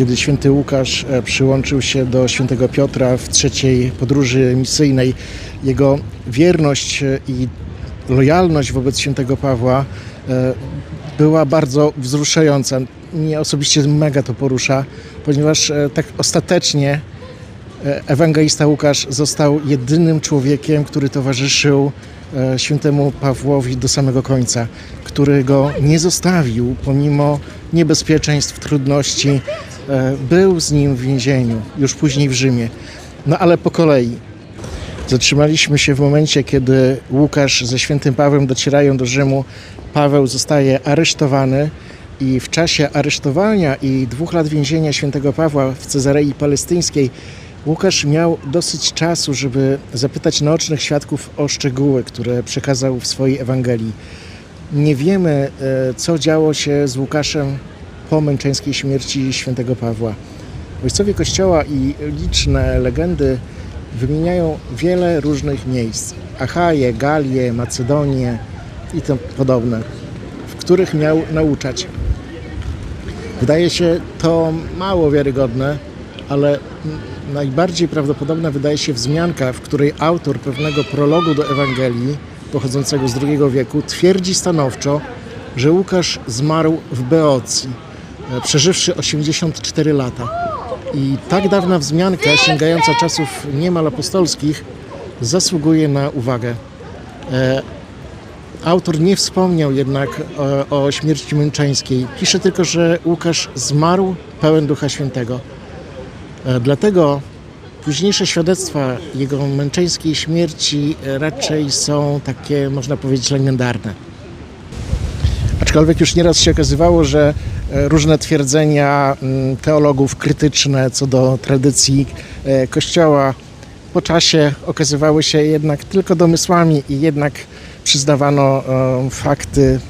kiedy święty Łukasz e, przyłączył się do świętego Piotra w trzeciej podróży misyjnej, jego wierność e, i lojalność wobec świętego Pawła e, była bardzo wzruszająca. Mnie osobiście mega to porusza, ponieważ tak ostatecznie ewangelista Łukasz został jedynym człowiekiem, który towarzyszył świętemu Pawłowi do samego końca, który go nie zostawił pomimo niebezpieczeństw, trudności. E, Był z nim w więzieniu, już później w Rzymie. No ale po kolei. Zatrzymaliśmy się w momencie, kiedy Łukasz ze świętym Pawłem docierają do Rzymu. Paweł zostaje aresztowany i w czasie aresztowania i dwóch lat więzienia świętego Pawła w Cezarei Palestyńskiej Łukasz miał dosyć czasu, żeby zapytać naocznych świadków o szczegóły, które przekazał w swojej Ewangelii. Nie wiemy, e, co działo się z Łukaszem po męczeńskiej śmierci świętego Pawła. Ojcowie Kościoła i liczne legendy wymieniają wiele różnych miejsc. Achaje, Galię, Macedonię i tym podobne, w których miał nauczać. Wydaje się to mało wiarygodne, ale najbardziej prawdopodobna wydaje się wzmianka, w której autor pewnego prologu do Ewangelii, pochodzącego z II wieku, twierdzi stanowczo, że Łukasz zmarł w Beocji, przeżywszy 84 lata. I tak dawna wzmianka, sięgająca czasów niemal apostolskich, zasługuje na uwagę. E, Autor nie wspomniał jednak o, śmierci męczeńskiej. Pisze tylko, że Łukasz zmarł pełen Ducha Świętego. E, Dlatego późniejsze świadectwa jego męczeńskiej śmierci e, raczej są takie, można powiedzieć, legendarne. Aczkolwiek już nieraz się okazywało, że e, różne twierdzenia mm, teologów krytyczne co do tradycji e, Kościoła po czasie okazywały się jednak tylko domysłami i jednak przyznawano e, fakty,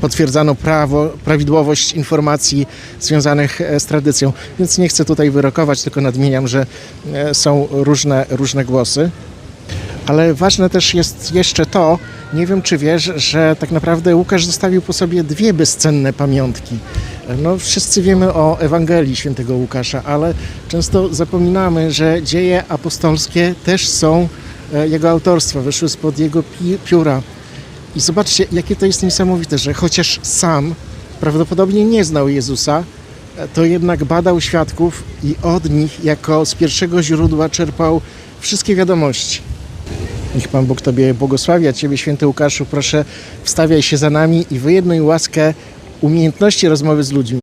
potwierdzano prawo, prawidłowość informacji związanych z tradycją. Więc nie chcę tutaj wyrokować, tylko nadmieniam, że są różne, różne głosy. Ale ważne też jest jeszcze to, nie wiem czy wiesz, że tak naprawdę Łukasz zostawił po sobie dwie bezcenne pamiątki. No, wszyscy wiemy o Ewangelii świętego Łukasza, ale często zapominamy, że dzieje apostolskie też są e, jego autorstwa, wyszły spod jego pi- pióra. I zobaczcie, jakie to jest niesamowite, że chociaż sam prawdopodobnie nie znał Jezusa, e, to jednak badał świadków i od nich jako z pierwszego źródła czerpał wszystkie wiadomości. Niech Pan Bóg Tobie błogosławi, a Ciebie, święty Łukaszu, proszę wstawiaj się za nami i wyjednuj łaskę umiejętności rozmowy z ludźmi.